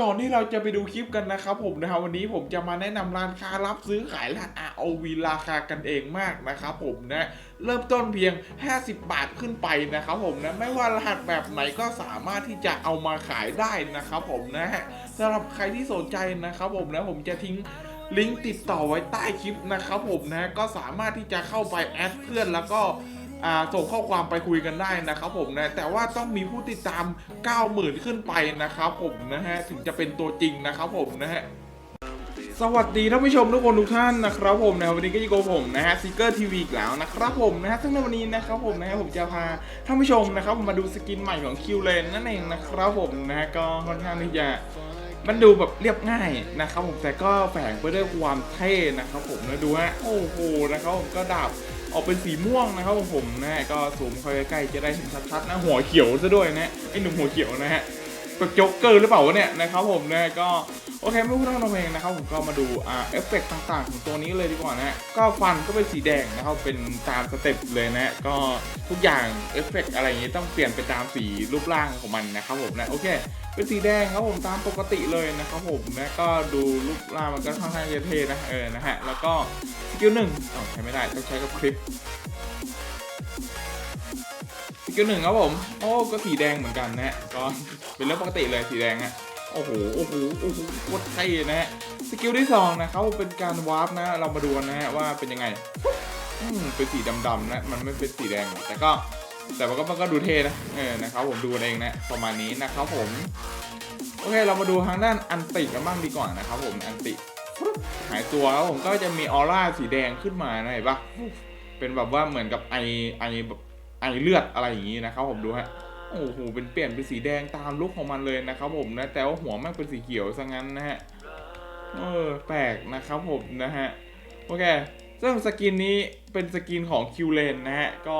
ก่อนที่เราจะไปดูคลิปกันนะครับผมนะครับวันนี้ผมจะมาแนะนำร้านค้ารับซื้อขายรหัส ROV ราคากันเองมากนะครับผมนะเริ่มต้นเพียง 50 บาทขึ้นไปนะครับผมนะไม่ว่ารหัสแบบไหนก็สามารถที่จะเอามาขายได้นะครับผมนะฮะสำหรับใครที่สนใจนะครับผมนะผมจะทิ้งลิงก์ติดต่อไว้ใต้คลิปนะครับผมนะก็สามารถที่จะเข้าไปแอดเพื่อนแล้วก็ ส่งข้อความไปคุยกันได้นะครับผมนะแต่ว่าต้องมีผู้ติดตาม 90,000 ขึ้นไปนะครับผมนะฮะถึงจะเป็นตัวจริงนะครับผมนะฮะสวัสดีท่านผู้ชมทุกคนทุกท่านนะครับผมนะวันนี้ก็ยู่กับผมนะฮะซิกเกอร์ทีวีอีกแล้วนะครับผมนะฮะซึ่งในวันนี้นะครับผมนะฮะผมจะพาท่านผู้ชมนะครับมาดูสกินใหม่ของคิวเลนนั่นเองนะครับผมนะฮะก็ค่อนข้างที่จะมันดูแบบเรียบง่ายนะครับผมแต่ก็แฝงไปด้วยความเท่นะครับผมนะดูฮะโอ้โหนะครับผมก็ดาบ ออกเป็นสีม่วงนะครับผมนะฮะก็สูมเข้าใกล้ๆจะได้เห็นชัดๆนะหัวเขียวซะด้วยนะไอ้หนุ่มหัวเขียวนะฮะ โจ๊กเกอร์หรือเปล่าวะเนี่ยนะครับผมนะก็โอเคไม่พูดเรื่องนองเพลงนะครับผมก็มาดูอ่าเอฟเฟกต์ต่างๆ ของตัวนี้เลยดีกว่านะก็ฟันก็เป็นสีแดงนะครับเป็นตามสเต็ปเลยนะก็ทุกอย่างเอฟเฟกต์อะไรอย่างงี้ต้องเปลี่ยนไปตามสีรูปร่างของมันนะครับผมนะโอเคเป็นสีแดงครับผมตามปกติเลยนะครับผมนะก็ดูรูปร่างมันก็ค่อนข้างจะเท่นะเออนะฮะแล้วก็สกิลหนึ่งใช้ไม่ได้ต้องใช้กับคลิป กิลหนึ่งครับผม โอ้ ก็สีแดงเหมือนกันนะฮะ ก็เป็นเรื่องปกติเลยสีแดงฮะ โอ้โห โอ้โห โอ้โหโคตรเท่นะฮะ สกิลที่สองนะครับเป็นการวาร์ปนะ เรามาดูนะฮะว่าเป็นยังไงอืมเป็นสีดำๆนะ มันไม่เป็นสีแดง แต่ก็ แต่มันก็มันก็ดูเท่นะ เออ นะครับผมดูเองนะ ประมาณนี้นะครับผม โอเค เรามาดูทางด้านอันติกันบ้างดีกว่านะครับผม อันติ หายตัวครับผมก็จะมีออร่าสีแดงขึ้นมานะเห็นปะเป็นแบบว่าเหมือนกับไอไอแบบ ไอเลือดอะไรอย่างนี้นะครับผมดูฮะโอ้โหเป็นเปลี่ยนเป็นสีแดงตามลุคของมันเลยนะครับผมนะแต่ว่าหัวแม่งเป็นสีเขียวซะงั้นนะฮะเออแปลกนะครับผมนะฮะโอเคซึ่งสกินนี้เป็นสกินของคิวเลนนะฮะก็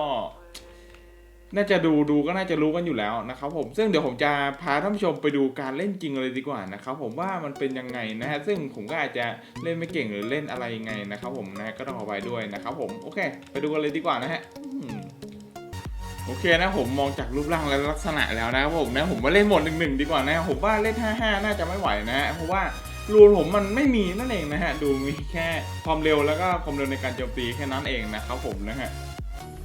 น่าจะดูดูก็น่าจะรู้กันอยู่แล้วนะครับผมซึ่งเดี๋ยวผมจะพาท่านผู้ชมไปดูการเล่นจริงเลยดีกว่านะครับผมว่ามันเป็นยังไงนะฮะซึ่งผมก็อาจจะเล่นไม่เก่งหรือเล่นอะไรยังไงนะครับผมนะก็ต้องขอไปด้วยนะครับผมโอเค ไปดูกันเลยดีกว่านะฮะ โอเคนะผมมองจากรูปร่างและลักษณะแล้วนะผมนะผมว่าเล่นหมดหนึ่งหนึ่งดีกว่านะผมว่าเล่น 5 5 น่าจะไม่ไหวนะ เพราะว่ารูนผมมันไม่มีนั่นเองนะฮะ ดูมีแค่ความเร็วแล้วก็ความเร็วในการโจมตีแค่นั้นเองนะครับผมนะฮะ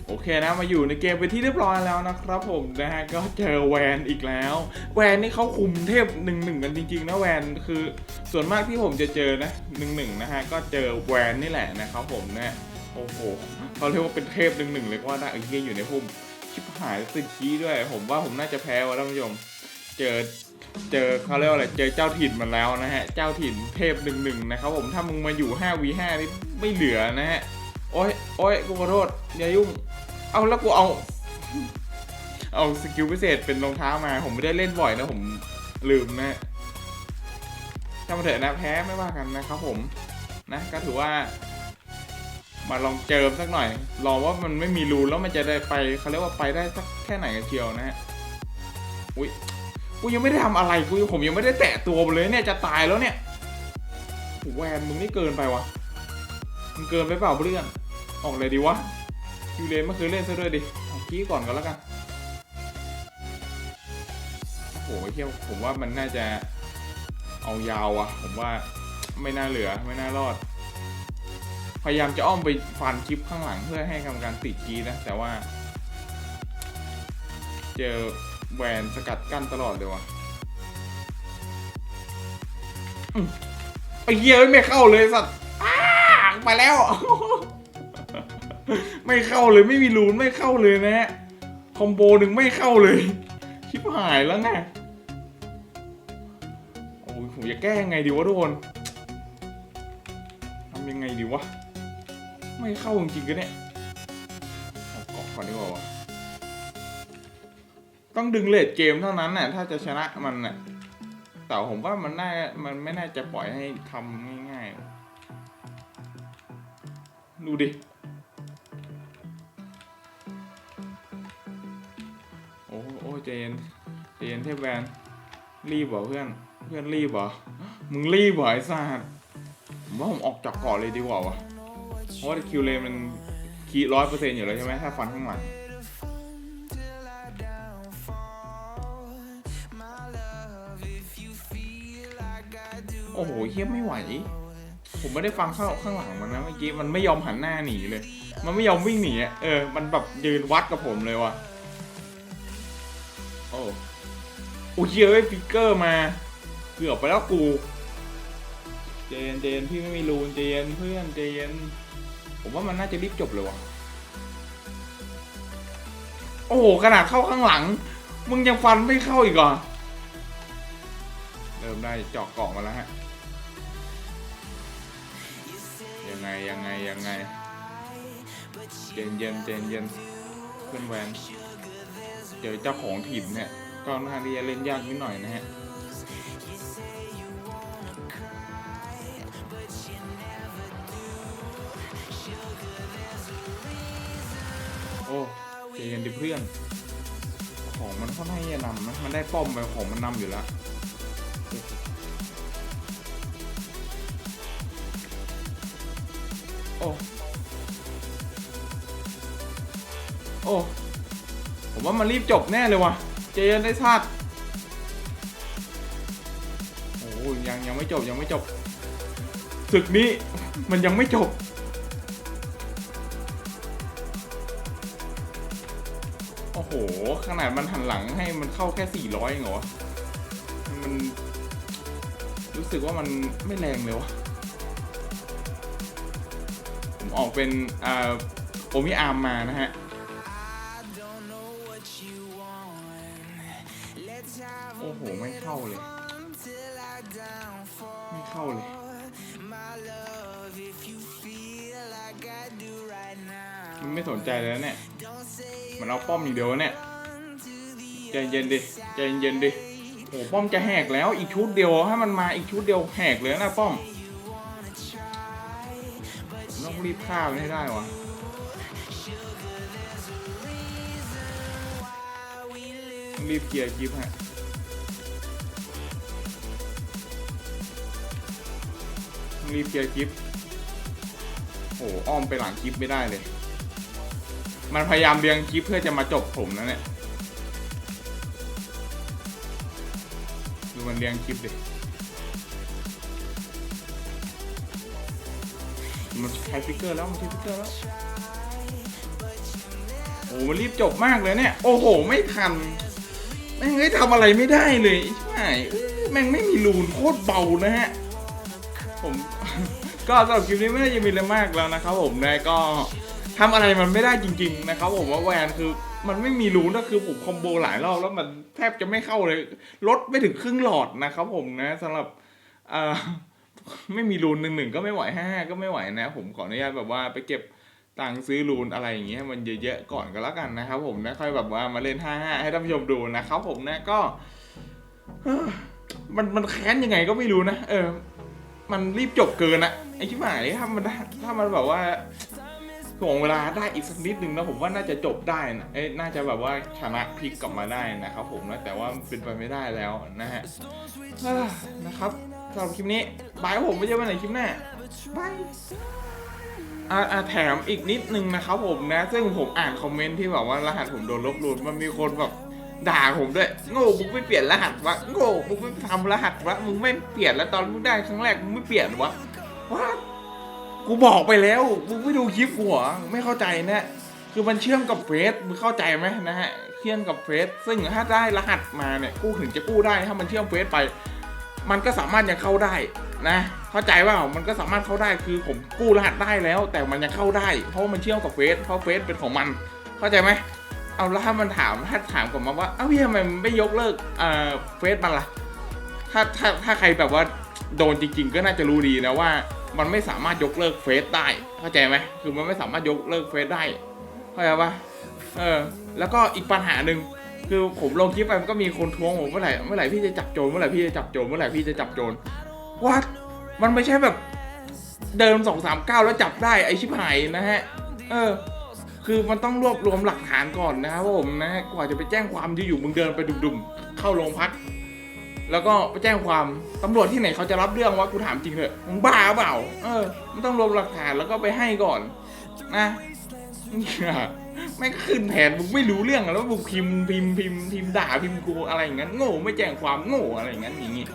โอเคนะมาอยู่ในเกมไปที่เรียบร้อยแล้วนะครับผมนะฮะก็เจอแวนอีกแล้ว แวนนี่เขาคุมเทพหนึ่งหนึ่งกันจริงๆนะแวนคือส่วนมากที่ผมจะเจอนะหนึ่งหนึ่งนะฮะก็เจอแวนนี่แหละนะครับผมนะโอ้โหเขาเรียกว่าเป็นเทพหนึ่งหนึ่งเลยก็ว่าได้ไอ้เหี้ยอยู่ในพุ่ม หายติดขี้ด้วย ผมว่าผมน่าจะแพ้วะท่านผู้ชม เจอเจอเขาเรียกว่าอะไร เจอเจ้าถิ่นมันแล้วนะฮะ เจ้าถิ่นเทพหนึ่งหนึ่งนะครับผม ถ้ามึงมาอยู่ 5v5 นี่ไม่เหลือนะฮะ โอ้ยโอ้ยกูขอโทษอย่ายุ่ง เอาแล้วกูเอา เอาสกิลพิเศษเป็นรองเท้ามา ผมไม่ได้เล่นบ่อยนะผมลืมนะฮะถ้ามาเถอะนะแพ้ไม่ว่ากันนะครับผม นะก็ถือว่า มาลองเจิมสักหน่อยลอว่ามันไม่มีรูแล้วมันจะได้ไปเขาเรียกว่าไปได้สักแค่ไหนกันเชียวนะฮะอุ้ยกูยังไม่ได้ทำอะไรกูผมยังไม่ได้แตะตัวเลยเนี่ยจะตายแล้วเนี่ยโหแวนมึงนี่เกินไปวะมึงเกินไปเปล่าเพื่อนออกเลยดีวะคิวเลนไม่เคยเล่นซะด้วยดิเอากี้ก่อนก็แล้วกันโอ้โหเที่ยวผมว่ามันน่าจะเอายาวอะผมว่าไม่น่าเหลือไม่น่ารอด พยายามจะอ้อมไปฟันคลิปข้างหลังเพื่อให้กรรมการติดกีนะ แต่ว่า เจอแหวนสกัดกั้นตลอดเลยว่ะไอ้เหี้ยไม่เข้าเลยสัตว์มาแล้ว ไม่เข้าเลยไม่มีรูนไม่เข้าเลยนะฮะคอมโบหนึ่งไม่เข้าเลยชิบหายแล้วไงโอ้ยผมจะแก้ยังไงดีวะทุกคนำยังไงดีวะ ไม่เข้าจริงๆกันเนี่ยเอาเกาะก่อนดีกว่าวะต้องดึงเลดเกมเท่านั้นน่ะถ้าจะชนะมันน่ะแต่ผมว่ามันน่ามันไม่น่าจะปล่อยให้ทำง่ายๆ ดูดิโอ้โอ้ใจนใจนเทพแวนรีบเหรอเพื่อน เพื่อนรีบเหรอมึงรีบเหรอไอ้สัส ผมว่าผมออกจากเกาะเลยดีกว่าวะเพราะว่าคิวเลมันคีร้อยเปอร์เซ็นต์อยู่แล้วใช่ไหมถ้าฟันข้างหลังโอ้โหเฮียไม่ไหว ผมไม่ได้ฟังข้างข้างหลังมันนะเมื่อกี้มันไม่ยอมหันหน้าหนีเลย มันไม่ยอมวิ่งหนีอะเออ มันแบบยืนวัดกับผมเลยว่ะ โอ้โอ้เฮียไอ้ฟิกเกอร์มา เกือบไปแล้วกู เจนเจนพี่ไม่มีรูนเจนเพื่อนเจนผมว่ามันน่าจะรีบจบเลยว่ะโอ้โหขนาดเข้าข้างหลัง มึงยังฟันไม่เข้าอีกเหรอเริ่มได้เจาะเกาะมาแล้วฮะยังไงยังไงยังไงเจนเย็นเจนเย็นเพื่อนแวนเจอเจ้าของถิ่นเนี่ยก็ค่อนข้าที่จะเล่นยากนิดหน่อยนะฮะ เพื่อน ของมันค่อนข้างจะนำนะ มันได้ป้อมไปของมันนำอยู่แล้วโอ้ โอ้ ผมว่ามันรีบจบแน่เลยว่ะ เจนได้ชาติโอ้ยยังยังไม่จบยังไม่จบศึกนี้มันยังไม่จบ โอ้โห ขนาดมันหันหลังให้มันเข้าแค่ 400เองเหรอ มัน รู้สึกว่ามันไม่แรงเลยวะผมออกเป็นอ่าโอมิอาร์มมานะฮะ โอ้โห ไม่เข้าเลย ไม่เข้าเลยมันไม่สนใจเลยนะเนี่ย มันเอาป้อมอย่างเดียวเนี่ยใจเย็นดิใจเย็นดิโอ้ป้อมจะแหกแล้วอีกชุดเดียวให้มันมาอีกชุดเดียวแหกเลยนะป้อมต้องรีบฆ่ามให้ได้วะต้องรีบเคลียร์คลิปฮะต้องรีบเคลียร์คลิปโอ้อ้อมไปหลังคลิปไม่ได้เลย มันพยายามเรียงคลิปเพื่อจะมาจบผมนะเนี่ยดูมันเรียงคลิปดิมันใช้ฟิกเกอร์แล้วมันใช้ฟิกเกอร์แล้วโอ้มันรีบจบมากเลยเนี่ย โอ้โห ไม่ทัน แม่งไม่ทำอะไรไม่ได้เลยใช่แม่งไม่มีรูนโคตรเบานะฮะ ผม ก็สำหรับคลิปนี้ไม่ได้จะมีอะไรมากแล้วนะครับผมนะก็ ทำอะไรมันไม่ได้จริง ๆ นะครับผมว่าแวนคือมันไม่มีรูนก็คือผมคอมโบหลายรอบแล้วมันแทบจะไม่เข้าเลยลดไม่ถึงครึ่งหลอดนะครับผมนะสำหรับอ่อไม่มีรูนหนึ่งหนึ่งก็ไม่ไหวห้าก็ไม่ไหวนะ ผมขออนุญาตแบบว่าไปเก็บตังค์ซื้อรูนอะไรอย่างเงี้ยให้มันเยอะๆก่อนก็แล้วกันนะครับผมนะค่อยแบบว่ามาเล่นห้าห้าให้ท่านผู้ชมดูนะครับผมนะก็มันมันแค้นยังไงก็ไม่รู้นะเออ มันรีบจบเกินอะไอ้ชิบหายถ้ามันถ้ามันแบบว่า ถ่วงเวลาได้อีกสักนิดนึงนะผมว่าน่าจะจบได้นะเอ้น่าจะแบบว่าชนะพลิกกลับมาได้นะครับผมนะแต่ว่าเป็นไปไม่ได้แล้วนะฮะนะครับสำหรับคลิปนี้บายผมไม่เจอกันในคลิปหน้าบายอ่าแถมอีกนิดนึงนะครับผมนะ ซึ่งผมอ่านคอมเมนต์ที่แบบว่ารหัสผมโดนลบหลุดมันมีคนแบบด่าผมด้วยโง่มึงไม่เปลี่ยนรหัสวะโง่มึงไม่ทำรหัสวะมึงไม่เปลี่ยนแล้วตอนมึงได้ครั้งแรกมึงไม่เปลี่ยนวะวะ กูบอกไปแล้วมึงไม่ดูคลิปหรอไม่เข้าใจนะคือมันเชื่อมกับเฟซมึงเข้าใจไหมนะฮะเชื่อมกับเฟซซึ่งถ้าได้รหัสมาเนี่ยกู้ถึงจะกู้ได้ถ้ามันเชื่อมเฟซไป มันก็สามารถยังเข้าได้นะ เข้าใจว่ามันก็สามารถเข้าได้คือผมกู้รหัสได้แล้ว แต่มันยังเข้าได้ เพราะมันเชื่อมกับเฟซเพราะเฟซเป็นของมัน เข้าใจไหมเอาแล้วถ้ามันถามถ้าถามกลับมาว่าเอ้าพี่ทำไมมันไม่ยกเลิกเอ่อเฟซมันล่ะถ้าถ้าถ้าใครแบบว่าโดนจริง ๆ ก็น่าจะรู้ดีนะว่า มันไม่สามารถยกเลิกเฟซได้ เข้าใจไหมคือมันไม่สามารถยกเลิกเฟซได้ เข้าใจปะเออ แล้วก็อีกปัญหาหนึ่งคือผมลงคลิปไปมันก็มีคนท้วงผมเมื่อไหร่เมื่อไหร่พี่จะจับโจรเมื่อไหร่พี่จะจับโจรเมื่อไหร่พี่จะจับโจรวัดมันไม่ใช่แบบ เดินสองสามเก้าแล้วจับได้ไอชิบหายนะฮะ เออ คือมันต้องรวบรวมหลักฐานก่อนนะครับผมนะกว่าจะไปแจ้งความที่อยู่มึงเดินไปดุ่มๆเข้าโรงพัก แล้วก็ไปแจ้งความตำรวจที่ไหนเขาจะรับเรื่องวะกูถามจริงเถอะมึงบ้าเปล่า เออมันต้องรวมหลักฐานแล้วก็ไปให้ก่อน นะไม่ขึ้นแผนมึงไม่รู้เรื่องแล้วมึงพิมพ์พิมพ์พิมพ์พิมพ์ด่าพิมพ์กูอะไรอย่างนั้นโง่ไม่แจ้งความโง่อะไรอย่างนั้นอย่างงี้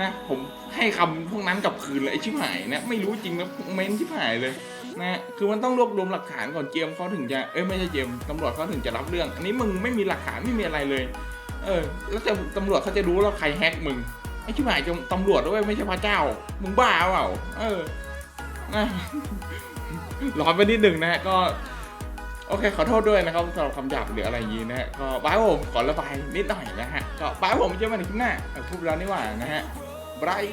นะผมให้คำพวกนั้นกลับคืนเลยไอชิบหายนะไม่รู้จริงนะเม้นชิบหายเลยนะคือมันต้องรวบรวมหลักฐานก่อนเกมเขาถึงจะเอ้ยไม่ใช่เกมตำรวจเขาถึงจะรับเรื่อง อันนี้มึงไม่มีหลักฐานไม่มีอะไรเลย เออ แล้วจะตำรวจเขาจะรู้ว่าใครแฮกมึงไอ้ชิบหายจะตำรวจด้วยไม่ใช่พระเจ้า มึงบ้าเปล่า เออนะร้อนไปนิดหนึ่งนะฮะ ก็ โอเค ขอโทษด้วยนะครับสำหรับคำหยาบหรืออะไรอย่างนี้นะฮะ ก็บายผมขอระบายนิดหน่อยนะฮะ ก็บายผมเจอกันในคลิปหน้า พูดแล้วนี่หว่านะฮะบาย